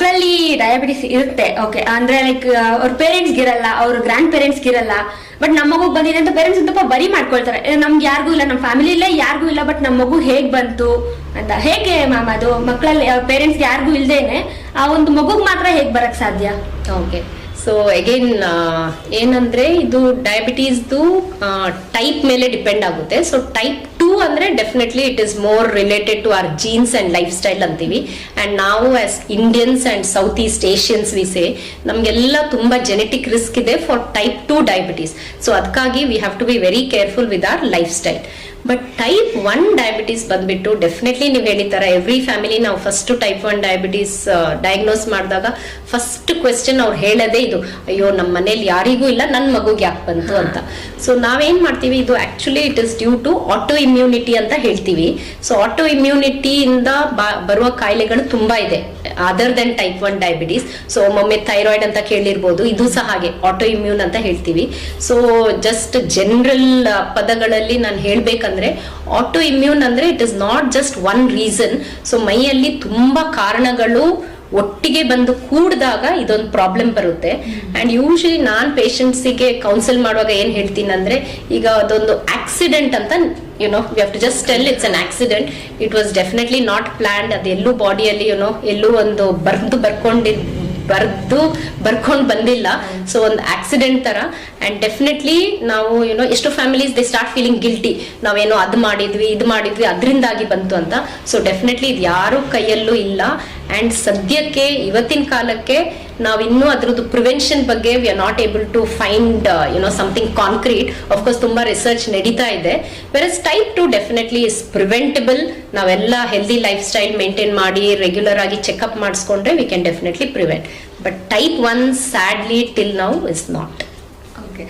ಮಕ್ಕಳಲ್ಲಿ ಡಯಾಬಿಟಿಸ್ ಇರುತ್ತೆ ಓಕೆ ಅಂದ್ರೆ ಲೈಕ್ ಅವ್ರ ಪೇರೆಂಟ್ಸ್ ಇರಲ್ಲ ಅವ್ರ ಗ್ರ್ಯಾಂಡ್ ಪೇರೆಂಟ್ಸ್ ಇರಲ್ಲ ಬಟ್ ನಮ್ಮ ಮಗು ಬಂದಿದೆ ಅಂತ ಪೇರೆಂಟ್ಸ್ ಸ್ವಲ್ಪ ಬರಿ ಮಾಡ್ಕೊಳ್ತಾರೆ. ನಮ್ಗೆ ಯಾರಿಗೂ ಇಲ್ಲ ನಮ್ಮ ಫ್ಯಾಮಿಲಿ ಇಲ್ಲ, ಯಾರಿಗೂ ಇಲ್ಲ ಬಟ್ ನಮ್ಮ ಮಗು ಹೇಗ್ ಬಂತು ಅಂತ. ಹೇಗೆ ಮ್ಯಾಮ್ ಅದು? ಮಕ್ಕಳಲ್ಲಿ ಪೇರೆಂಟ್ಸ್ಗೆ ಯಾರಿಗೂ ಇಲ್ದೇನೆ, ಆ ಒಂದು ಮಗುಗ್ ಮಾತ್ರ ಹೇಗ್ ಬರಕ್ ಸಾಧ್ಯ? ಓಕೆ ಸೊ ಅಗೇನ್ ಏನಂದ್ರೆ ಇದು ಡಯಾಬಿಟೀಸ್ದು ಟೈಪ್ ಮೇಲೆ ಡಿಪೆಂಡ್ ಆಗುತ್ತೆ. ಸೊ ಟೈಪ್ ಅಂದ್ರೆ definitely it is more related to our genes and lifestyle ಅಂತೀವಿ. ಅಂಡ್ ನಾವು as Indians and South East Asians ವಿಸೆ ನಮ್ಗೆಲ್ಲ ತುಂಬಾ ಜೆನೆಟಿಕ್ ರಿಸ್ಕ್ ಇದೆ for type two diabetes so ಅದಕ್ಕಾಗಿ we have to be very careful with our lifestyle but type one diabetes ಬಂದ್ಬಿಟ್ಟು definitely ನೀವು ಹೇಳಿತರ every family ನಾವು first type one diabetes diagnose ಮಾಡಿದಾಗ first question ಅವ್ರು ಹೇಳೋದೇ ಇದು, ಅಯ್ಯೋ ನಮ್ಮ ಮನೇಲಿ ಯಾರಿಗೂ ಇಲ್ಲ ನನ್ನ ಮಗುಗೆ ಯಾಕೆ ಬಂತು? ಅಂತ. ಸೊ ನಾವೇನ್ ಮಾಡ್ತೀವಿ, ಇದು actually it is due to auto immunity ಅಂತ ಹೇಳ್ತೀವಿ. ಸೊ ಆಟೋ ಇಮ್ಯುನಿಟಿಯಿಂದ ಬರುವ ಕಾಯಿಲೆಗಳು ತುಂಬಾ ಇದೆ. Other then type one diabetes so ಒಮ್ಮೊಮ್ಮೆ ಥೈರಾಯ್ಡ್ ಅಂತ ಕೇಳಿರ್ಬೋದು. ಇದು ಸಹ ಹಾಗೆ ಆಟೋ ಇಮ್ಯೂನ್ ಅಂತ ಹೇಳ್ತೀವಿ. ಸೊ ಜಸ್ಟ್ ಜನರಲ್ ಪದಗಳಲ್ಲಿ ನಾನು ಹೇಳ್ಬೇಕಂದ್ರೆ ಆಟೋ ಇಮ್ಯೂನ್ ಅಂದ್ರೆ it is not just one reason so ಮೈಯಲ್ಲಿ ತುಂಬಾ ಕಾರಣಗಳು ಒಟ್ಟಿಗೆ ಬಂದು ಕೂಡಿದಾಗ ಇದೊಂದು ಪ್ರಾಬ್ಲಮ್ ಬರುತ್ತೆ. ಅಂಡ್ ಯೂಶಲಿ ನಾನ್ಗೆ ಕೌನ್ಸಿಲ್ ಮಾಡುವಾಗ ಏನ್ ಹೇಳ್ತೀನಿ ಅಂದ್ರೆ ಈಗ ಅದೊಂದು ಆಕ್ಸಿಡೆಂಟ್ ಅಂತ you know we have to just tell it's an accident it was definitely not planned ಅದೆಲ್ಲೂ ಬಾಡಿಯಲ್ಲಿ ಯುನೋ ಎಲ್ಲೂ ಒಂದು ಬರ್ದು ಬರ್ಕೊಂಡಿದ್ ಬರ್ದು ಬರ್ಕೊಂಡು ಬಂದಿಲ್ಲ. ಸೊ ಒಂದು ಆಕ್ಸಿಡೆಂಟ್ ತರ. ಅಂಡ್ ಡೆಫಿನೆಟ್ಲಿ ನಾವು ಏನೋ ಎಷ್ಟೋ families they start feeling guilty ನಾವೇನೋ ಅದು ಮಾಡಿದ್ವಿ, ಇದು ಮಾಡಿದ್ವಿ, ಅದರಿಂದಾಗಿ ಬಂತು ಅಂತ. ಸೊ ಡೆಫಿನೆಟ್ಲಿ ಇದು ಯಾರು ಕೈಯಲ್ಲೂ ಇಲ್ಲ. ಅಂಡ್ ಸದ್ಯಕ್ಕೆ, ಇವತ್ತಿನ ಕಾಲಕ್ಕೆ ನಾವಿನ್ನೂ ಅದ್ರದ್ದು ಪ್ರಿವೆನ್ಷನ್ ಬಗ್ಗೆ we are not able to find you know something concrete course ತುಂಬಾ ರಿಸರ್ಚ್ ನಡೀತಾ ಇದೆ. Versus type two definitely is preventable ನಾವೆಲ್ಲ ಹೆಲ್ದಿ ಲೈಫ್ ಸ್ಟೈಲ್ ಮೇಂಟೈನ್ ಮಾಡಿ ರೆಗ್ಯುಲರ್ ಆಗಿ checkup ಮಾಡಿಸ್ಕೊಂಡ್ರೆ we can definitely prevent but type one sadly till now is not